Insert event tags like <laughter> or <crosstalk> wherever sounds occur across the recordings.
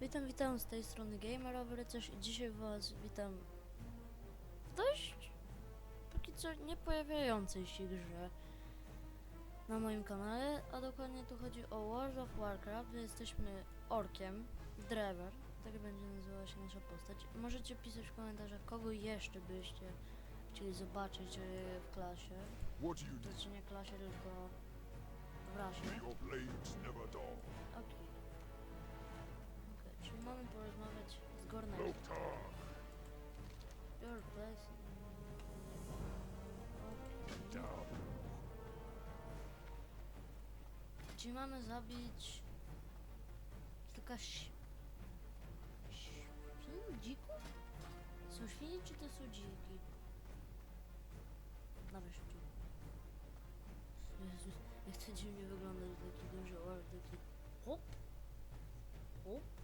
Witam, witam z tej strony Gamerowy Rycerz i dzisiaj was witam w dość póki co nie pojawiającej się grze na moim kanale, a dokładnie tu chodzi o World of Warcraft, gdzie jesteśmy orkiem, Drever, tak będzie nazywała się nasza postać. Możecie pisać w komentarzach, kogo jeszcze byście chcieli zobaczyć e, w klasie, znaczy nie klasie, tylko w rasie. Okej. Mamy porozmawiać z Gornetem. Loktar, Your place. Okej. down. Czyli mamy zabić kilka. Świn? Dzików? Są świnie czy to są dziki? Dobra, szybciej. Jezus, jak to dziwnie wygląda, taki duży ork, taki hop, hop.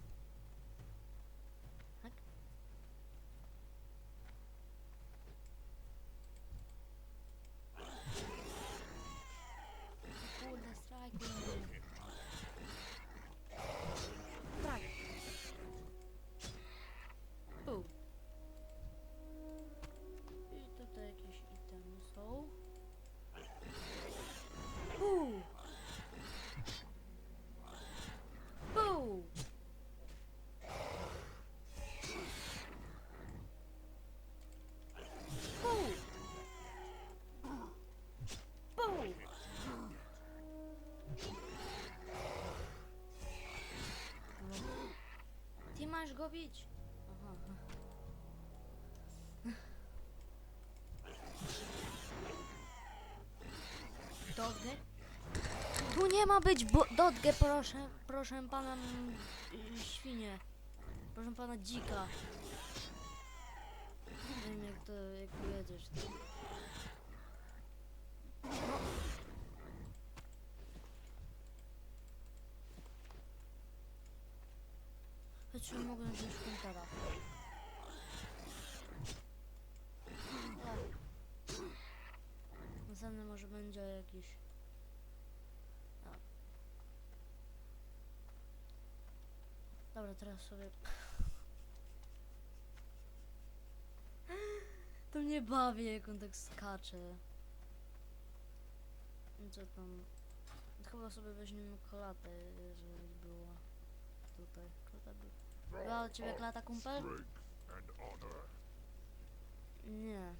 Go bić. Dodge? Tu nie ma być Dodge, proszę, proszę pana mm, świnie. Proszę pana dzika. Nie wiem jak to, jak powiedzieć. Nie mogę wziąć komputera. Następny może będzie jakiś... A. Dobra, teraz sobie... To mnie bawi, jak on tak skacze. I Co tam... Chyba sobie weźmiemy klatę, jeżeli była tutaj. Klata. Była od ciebie klata, kumpel? Nie.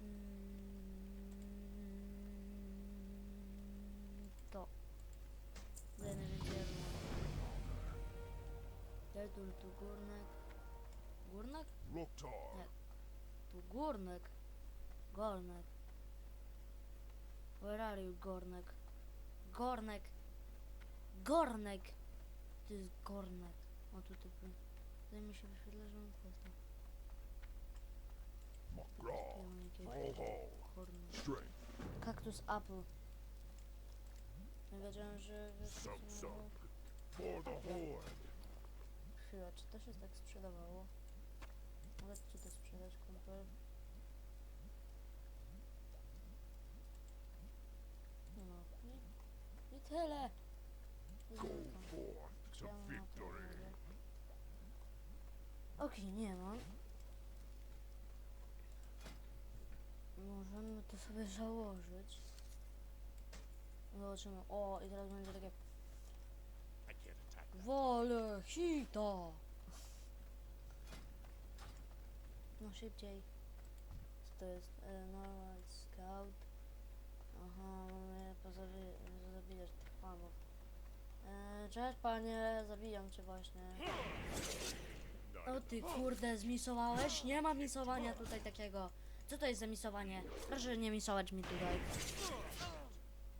Mm, To. Daję najwięcej Daj tu, górnek. Górnek? Nie. Tu górnek. Gornek. Where are you, Gornek? Gornek. Gornek. To jest Gornek. O, tu typy. Tutaj mi się wyświetla, że mam strength, Kaktus Apple. Nie wiedziałem, że... Chwila, czy to się tak sprzedawało? Mogę ci to sprzedać, kumpel? No, i, i tyle! Go forth to victory. Okej, nie mam. Możemy to sobie założyć. Zobaczymy. O, i teraz będzie takie Wolę hita! No szybciej. Co to jest? E, normal scout. Aha, mamy pozabi- zabijać tych panów. E, cześć panie, zabijam cię właśnie. O ty kurde, zmisowałeś? Nie ma misowania tutaj takiego. Co to jest za misowanie? Proszę nie misować mi tutaj.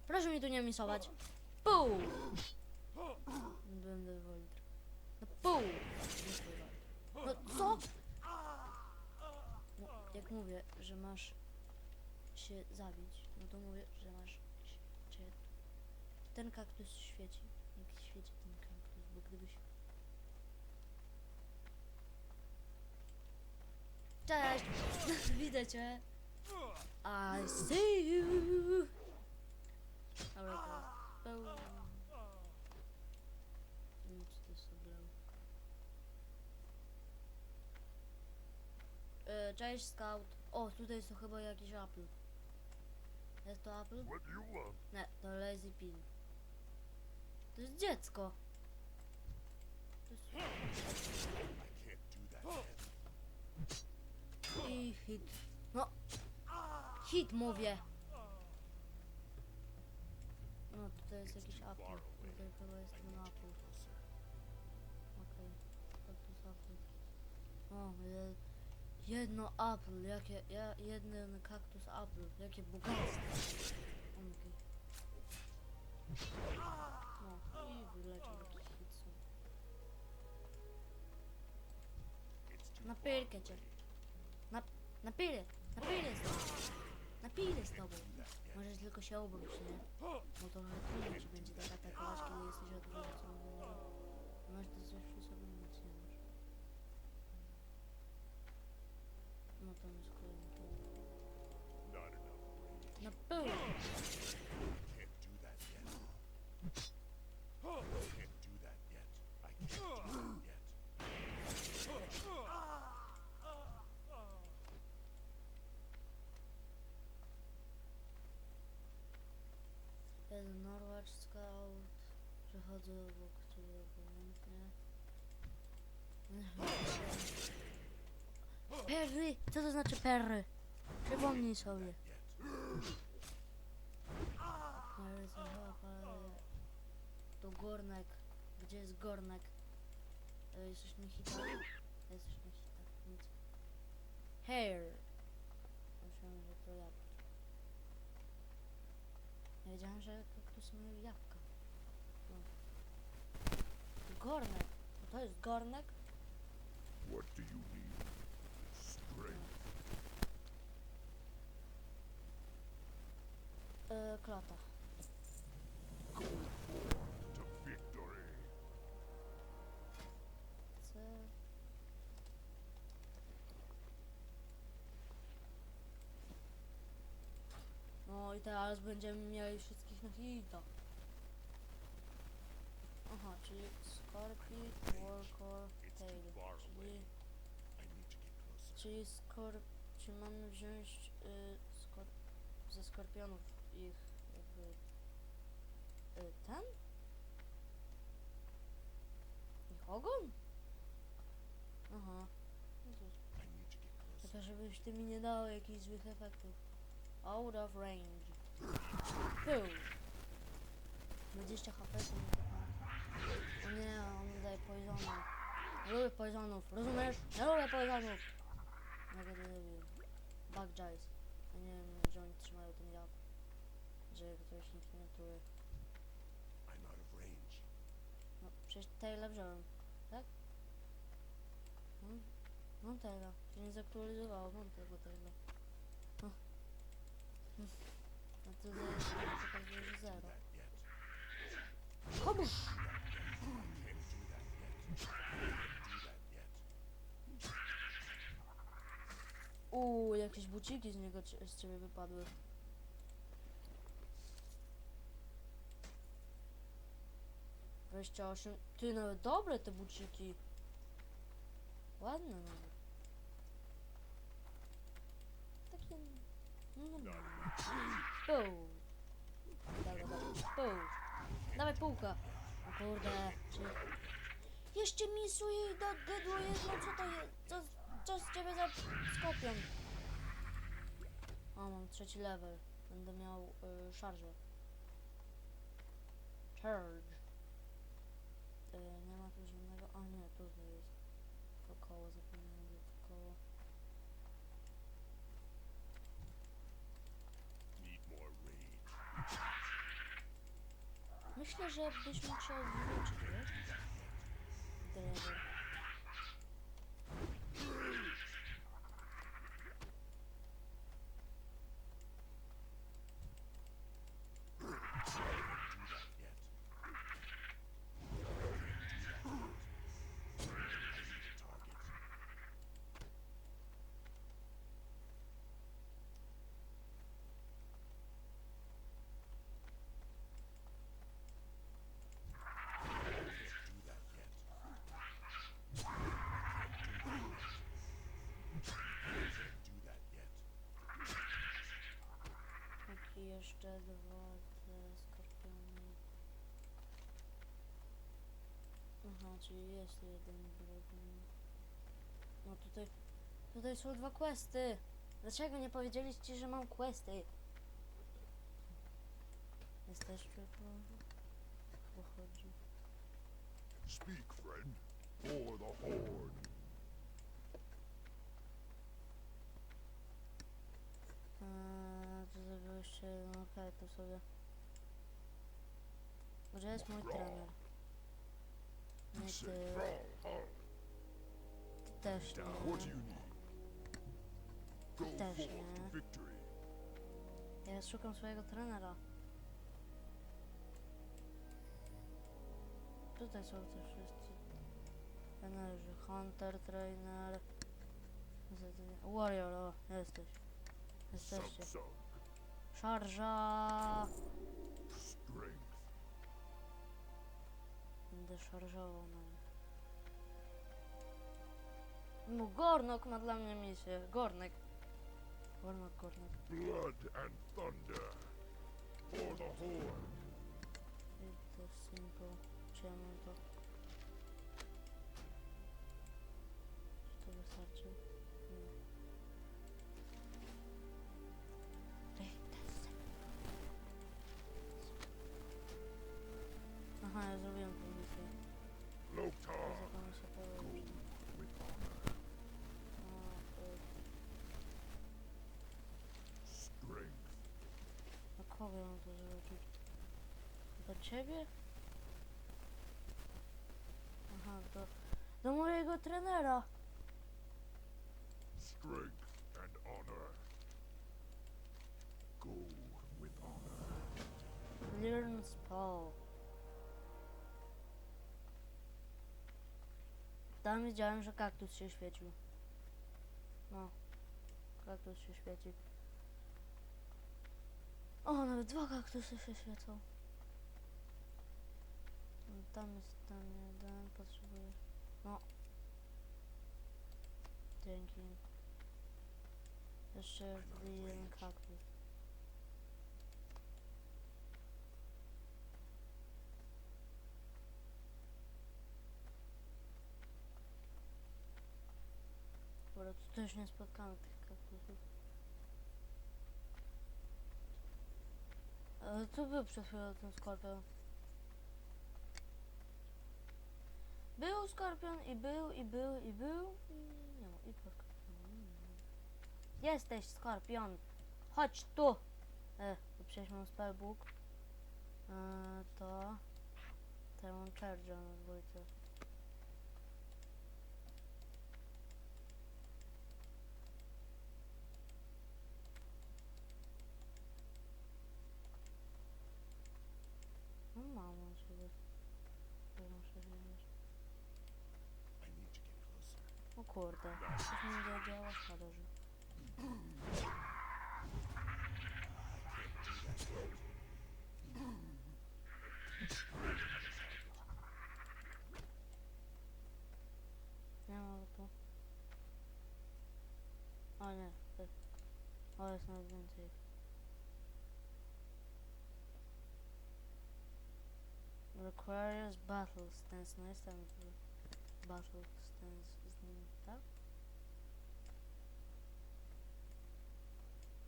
Proszę mi tu nie misować. Pół! Będę wolił. No pół! No co? No, jak mówię, że masz się zabić, no to mówię, że masz się... Ten kaktus świeci. Jak świeci ten kaktus, bo gdybyś... Cześć! <laughs> Widzę cię! I see you! Dobra, to... Peł... Nie wiem, czy to jest problem. E, cześć scout. O, tutaj jest to chyba jakiś apple. Jest to apple? Want? Nie, to lazy pin. To jest dziecko. To jest... I hit. No. Hit mówię. No tutaj jest jakiś apple. Tutaj chyba jest ten to closer. Okej. To tu jest apple. O, je, jedno apple. Jakie, ja, jeden kaktus apple. Jakie bogactwo. Okej. No i wyleczył jakiś hit Na pyrkę cię. Away. Na, na pyrę. Na pyrę z tobą. Na pyrę z tobą. Do that yet. Możesz tylko się obrócić, nie? Bo to trudno ci będzie tak atakować, kiedy jesteś odwrócony. Masz to coś obojętnie. Perry! Co to znaczy perry? Przypomnij sobie. Ale co chyba. To Gornek. Gdzie jest Gornek? E, Jesteś na hita? Jesteś na hita. Nic. Hair. Myślałem, że to jabłko. Nie wiedziałem, że kaktusy mają jabłka. No. Gornek. To, to jest Gornek? What do you need? Strength. E, klata. To victory. C. No i teraz będziemy mieli wszystkich na hita. Aha, czyli Scorpion, Warcore, Tail. Czyli, Skorp... Czy mamy wziąć y, ze Skorpionów ich jakby... Y, ten? Ich ogon? Aha. Tylko żebyś ty mi nie dał jakichś złych efektów. Out of range. Pył. 20 HP to nie O nie, on daje poisonu. Nie lubię poisonów, rozumiesz? Nie lubię poisonów. Nie go denerwuję. Bug Jays. Ja nie wiem, że oni trzymają ten jab. Że ktoś nikt nie tuje. No, przecież Taylor wziąłem, tak? Mam, mam Taylor. Się nie zaktualizowało, mam tego Taylor. No. Hmm. A tutaj jest zero. that Uuu, jakieś buciki z niego z ciebie wypadły. Dwadzieścia osiem. Ty nawet dobre te buciki. Ładne nawet. Takie. No, no. Pół. Dobra, dobra. Pół. Dawaj półka. Kurde. Jeszcze misuje i do dedło jedno. Co to jest? Co, co z ciebie za skopion? O, mam trzeci level. Będę miał y, szarżę. Charge. Y, nie ma tu żadnego... A nie, tutaj jest. To koło, zapomniałem, że to koło. Need more rage. Myślę, że byśmy musiał wrócić, wiesz? Drewer. Do that yet. I need a target. Can't do that Jedward, e, skorpiony. Aha, czyli jest jeden wrogi. No tutaj, tutaj są dwa questy. Dlaczego nie powiedzieliście, że mam questy? Jesteście po... pochodzi. Speak, friend, for the Horde. Eee, to zrobiłyście, no okej, to sobie. Gdzie jest mój trener? Nie ty, ty też nie. Go Też nie. Ja szukam swojego trenera. Tutaj są też wszyscy trenerzy. Hunter, trainer. Warrior, o, jesteś. Jesteście. Szarża! Będę szarżował na nich. No, Gornok ma dla mnie misję. Gornek. Gornok, Gornek. blood and thunder. For the Horde. I to jest simple. Czy to ciebie? Aha, do, do mojego trenera. strength and honor. Go with honor. Learn spell. Tam widziałem, że kaktus się świecił. No, kaktus się świeci. O, nawet dwa kaktusy się świecą. Tam jest ten jeden, potrzebuję. No. Dzięki. Jeszcze jeden kaktus. Dobra, tu też nie spotkamy tych kaktusów. Ale tu był przed chwilą ten skorpion. Był skorpion i był, i był, i był, i nie ma, i po skorpionie. Jesteś skorpion! Chodź tu! E, przecież mam spellbook. E, to... To mam charge na dwójce. No od ciebie. Ja muszę wiedzieć. I need to get closer. O kurde, coś mi nie działa, szkoda. Nie ma tu. O nie, ty. O, jest nawet więcej. Requires battle stance. No jest tam battle stance z nim, tak?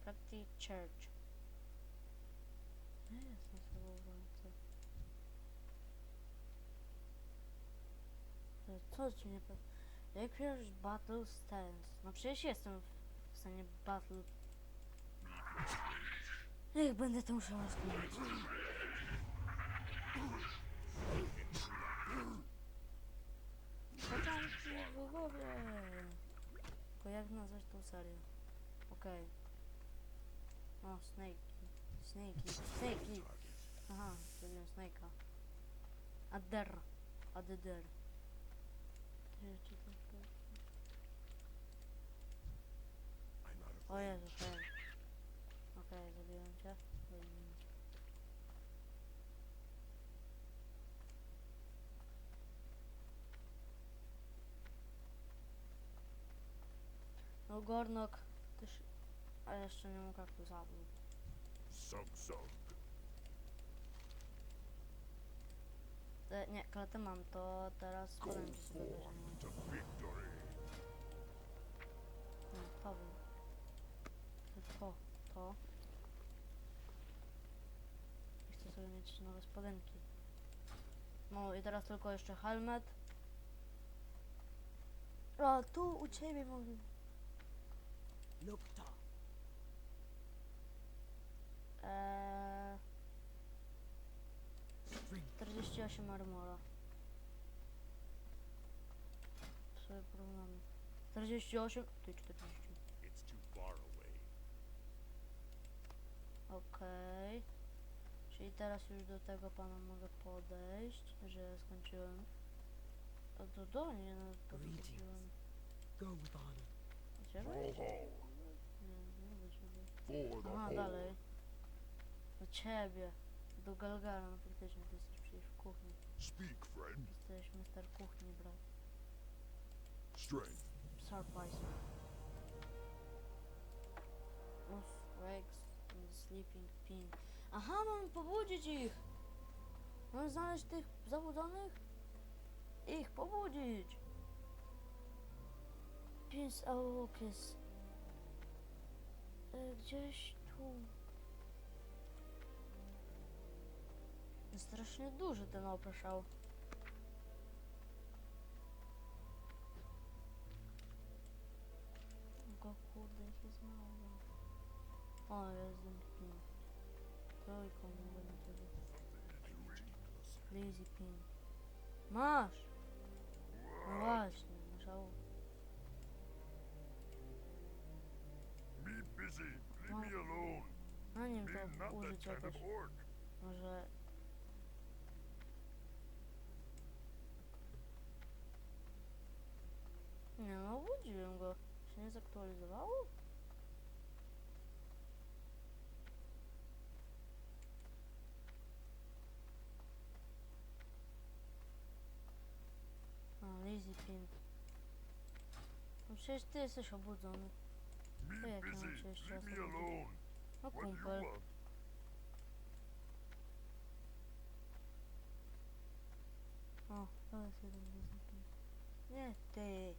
Practice church. Nie jest na sobą. To Co ci nie? Requires battle stance. No przecież jestem w- stanie battle. Niech będę to musiał rozkminić. Głowie. Tylko jak nazwać tą serię? Okej. O, Snake. Snakey. Snakey. Aha, zrobiłem Snake'a. Adder. Adder. To to- O. Jezu, hej. Okej, zabiłem cię. Cię. No Gornok też... A jeszcze nie jak tu zabił. Sunk, sunk. E, nie, klatę mam, to teraz sobie bierzemy. To victory. No, to bym. To, to. I chcę sobie mieć nowe spodenki. No i teraz tylko jeszcze helmet. A, tu u ciebie mogę. Look to. Eee, Strength. 48 armora. Sobie porównamy. 48, ty 40. It's too far away. Okej. Czyli teraz już do tego pana mogę podejść, że skończyłem. A to do nie, no podchodziłem. Go with honor. Ciebie? Ho, ho. Nie, nie do ciebie. For the Aha, dalej. Do ciebie. Do Galgara, no faktycznie, ty jesteś przecież w kuchni. Speak, friend. Jesteś mister kuchni, brat. Strength. Surprise. Uff, Rex and Sleeping Pin. Aha, mam pobudzić ich! Mam znaleźć tych zabudzonych? Ich pobudzić! Pins Aukis. E, Gdzieś tu. Jest Strasznie duży ten opeszał. Go kurde, ich jest mało. O, jest ten pin. Trójką mogę na ciebie. Busy. Leave No. me alone. Na nim Me to użyć jakoś. Może. Nie no, obudziłem go. Się nie zaktualizowało? A, lazy pin. No przecież ty jesteś obudzony. To jak mam cię jeszcze raz alone. No you kumpel. O, to jest jeden. Nie ty.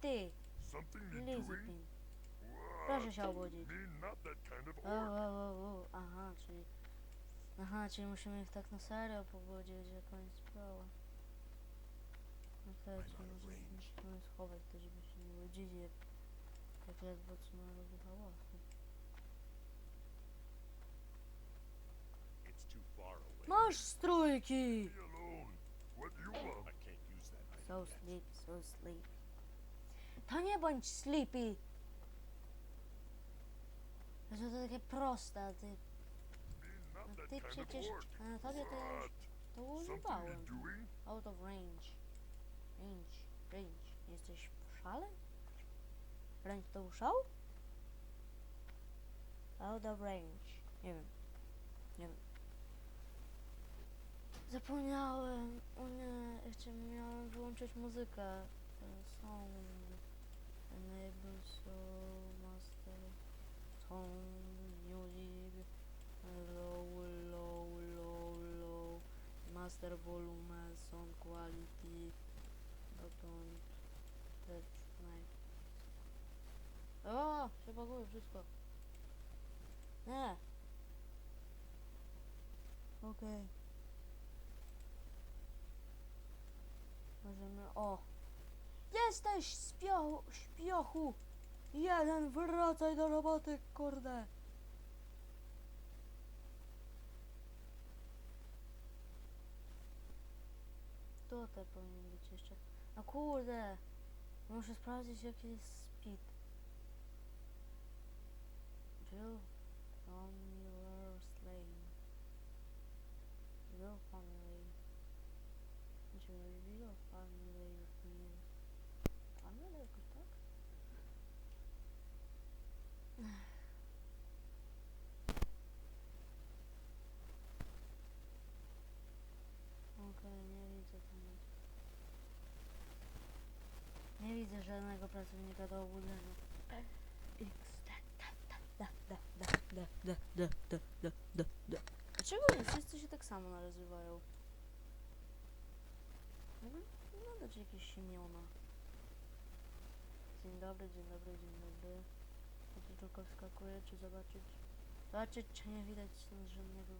Ty, Something you lazy doing? pin. What? Proszę się obudzić. O, o, o, o. Aha, czyli... Aha, czyli musimy ich tak na serio pobudzić, że koniec sprawy. Okej, I'm czyli musimy schować to, żeby się nie budzili, jak, jak ledwo co na robi hałasy. It's too far away. Masz strójki! Alone. What do you want? I can't use that item So so sleepy. To nie bądź sleepy! Że to takie proste, a ty... Not that ty kind of przecież... orc. A na tobie to ja już What? to Something używałem. doing? Out of range. Range, range. Jesteś w szale? Range to był? Out of range. Nie wiem. Nie wiem. Zapomniałem. O nie, jeszcze miałem wyłączyć muzykę. Song. Enable show master. Song music. Low, low, low, low. Master volume, sound quality. Dotąd. Dead Knife. O! Baguje wszystko. Nie. Okej. Możemy... O! Jesteś śpiochu! Śpiochu! Jeden, wracaj do roboty, kurde! Tutaj powinien być jeszcze. No kurde! Muszę sprawdzić jaki jest speed. Jill Familiar Slane. Jill Family. Jill Family with me. Family jakoś tak? Okej, nie widzę tam nic. Nie widzę żadnego pracownika do obudzenia. X, da, da, da, da, da, da. D, D, D, D, D, D, D. Dlaczego nie wszyscy się tak samo nazywają? Mógłby nadać jakieś imiona. Dzień dobry, dzień dobry, dzień dobry. Po to tylko wskakuję, czy zobaczyć... Zobaczyć, czy nie widać żadnego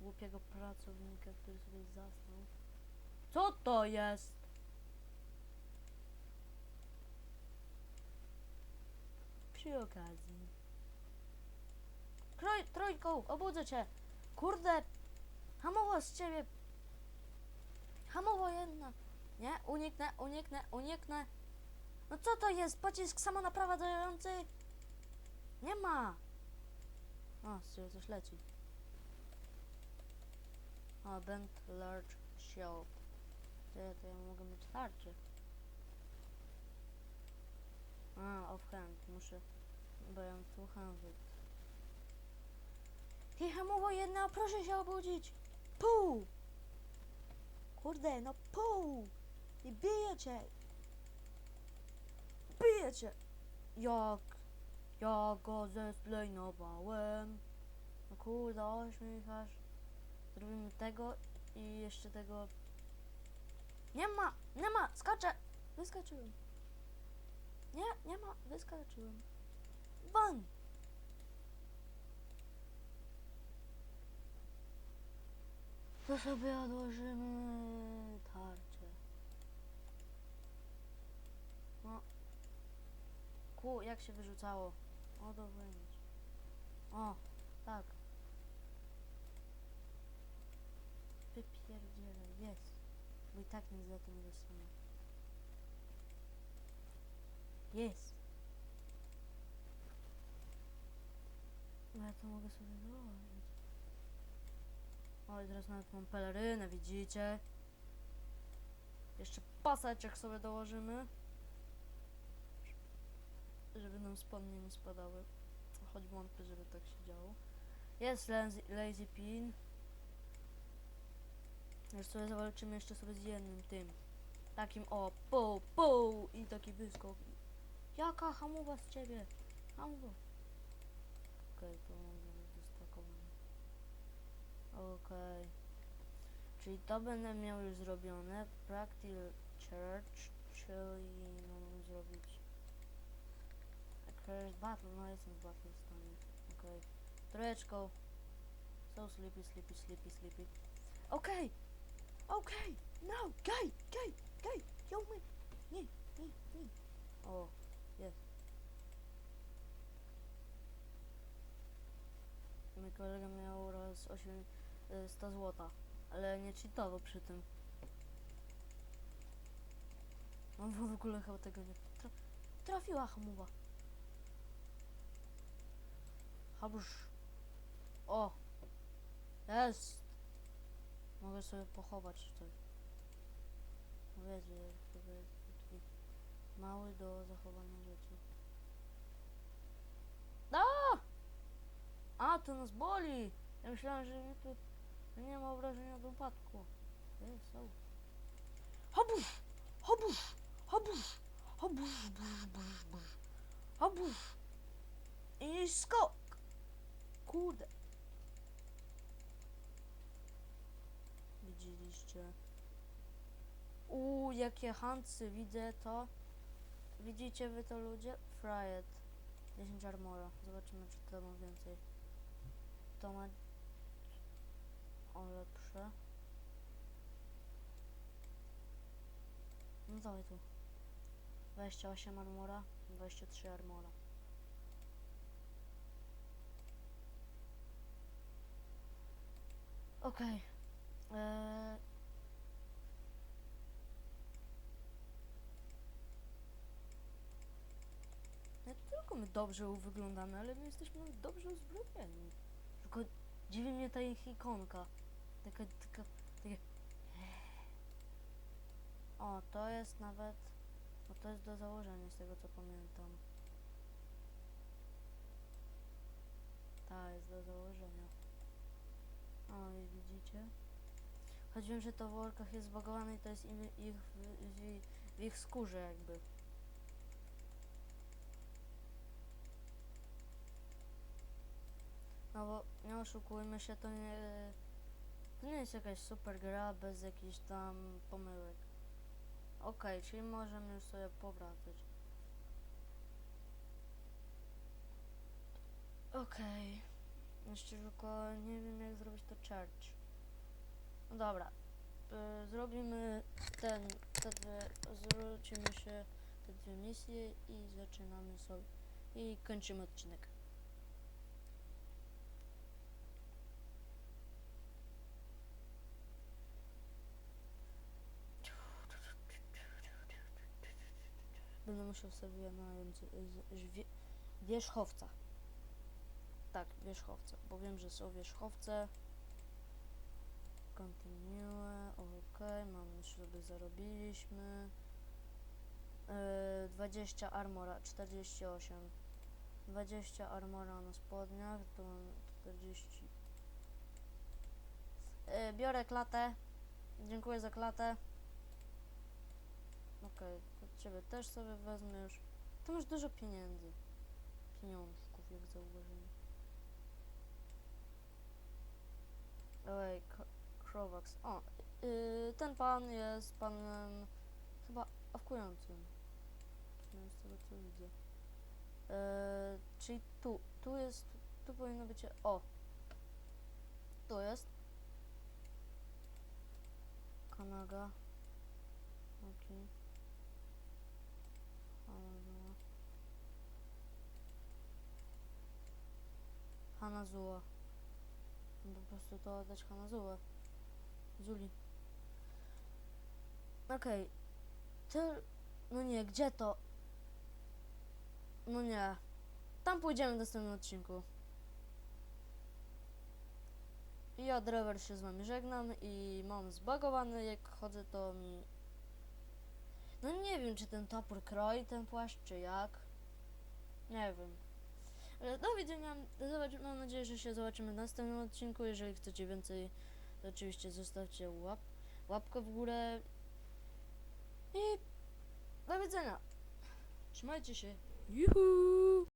głupiego pracownika, który sobie zasnął. Co to jest? Przy okazji. Kroj, trojką, obudzę cię. Kurde, hamowo z ciebie. Hamowo jedna. Nie, uniknę, uniknę, uniknę. No co to jest? Pocisk samonaprowadzający? Nie ma. O, ciebie coś leci. O, bent large shield. Tyle to ja mogę mieć tarczę. A, offhand, muszę... Bo ja mam. Ty hamowo jedna, proszę się obudzić! Pół! Kurde, no pół! I bijecie! Bijecie! Jak... Ja go zesplejnowałem. No kurde, ośmiechasz. Zrobimy tego i jeszcze tego... Nie ma! Nie ma! Skaczę! Wyskoczyłem. Nie, nie ma! Wyskoczyłem. Ban! To sobie odłożymy tarczę. No. Ku, jak się wyrzucało? O, to. O, tak. Wypierdzielę, jest. Bo i tak nic za nie dostanę. Jest. Ja to mogę sobie dołożyć. O, i teraz nawet mam pelerynę, widzicie? Jeszcze paseczek sobie dołożymy. Żeby nam spodnie nie spadały. Choć wątpię, żeby tak się działo. Jest lazy, lazy pin. Już sobie zawalczymy jeszcze sobie z jednym tym. Takim o, pół, pół i taki wyskok. Jaka hamowa z ciebie? Hamowa. Okej, to być dostakowane. Okej. Czyli to będę miał już zrobione. Practical Church, czyli mam zrobić Cursed Battle, no jestem w Battle stanie. Okej. Trójeczką. So sleepy, sleepy, sleepy, sleepy. Okej! Okej! No! Gaj! Gaj! Gaj! Yo, my! Nie, nie, nie. O, jest. Mój kolega miał raz 8, y, 100 złota, ale nie cheatował przy tym. On w ogóle chyba tego nie... Tra trafiła hamowa. Habusz. O! Jest! Mogę sobie pochować coś. No jest taki mały do zachowania rzeczy. A! A, to nas boli! Ja myślałem, że mnie tu że nie ma obrażenia od upadku. Jest, są. Habusz! Habusz! Habusz! Habusz! Busz, busz, busz. Habusz! I skok! Kurde. Widzieliście? Uuu, jakie hancy, widzę to. Widzicie wy to ludzie? Fryet. 10 armora. Zobaczymy, czy to ma więcej. To ma... O, lepsze. No dawaj tu. 28 armora, 23 armora. Okej. Eee... Nie tylko my dobrze wyglądamy, ale my jesteśmy dobrze uzbrojeni. Tylko dziwi mnie ta ich ikonka. Taka, taka, takie... O, to jest nawet... No to jest do założenia z tego co pamiętam. Ta jest do założenia. O, i widzicie? Choć że to w workach jest zbagowane i to jest im, ich w, w ich skórze jakby. No bo nie oszukujmy się, to nie, to nie jest jakaś super gra bez jakichś tam pomyłek. Okej, czyli możemy już sobie powracać. Okej. Jeszcze tylko nie wiem jak zrobić to church. No dobra. Y, zrobimy ten, te dwie, zwrócimy się te dwie misje i zaczynamy sobie i kończymy odcinek. Będę musiał sobie z- wie- wierzchowca. Tak, wierzchowca, bo wiem, że są wierzchowce. Continue, ok, mamy już sobie zarobiliśmy. Yy, 20 armora, 48. 20 armora na spodniach, to mam 40. Yy, biorę klatę. Dziękuję za klatę. Okej, od ciebie też sobie wezmę już. Ty masz dużo pieniędzy. Pieniążków, jak zauważyłem. Oj, Krowax. O, yy, ten pan jest panem chyba awkującym. Przynajmniej z tego co widzę. Yy, czyli tu, tu jest, tu powinno być, o. Tu jest. Kanaga. Okej. Hanazuła. Hanazuła. Po prostu to oddać Hanazułę. Zuli. Okej. Ty... No nie, gdzie to? No nie. Tam pójdziemy w następnym odcinku. Ja, Drewer, się z wami żegnam i mam zbagowany, jak chodzę, to mi... No nie wiem, czy ten topór kroi ten płaszcz, czy jak. Nie wiem. Ale do widzenia. Zobacz, mam nadzieję, że się zobaczymy w następnym odcinku. Jeżeli chcecie więcej, to oczywiście zostawcie łap, łapkę w górę. I do widzenia. Trzymajcie się. Yoo-hoo!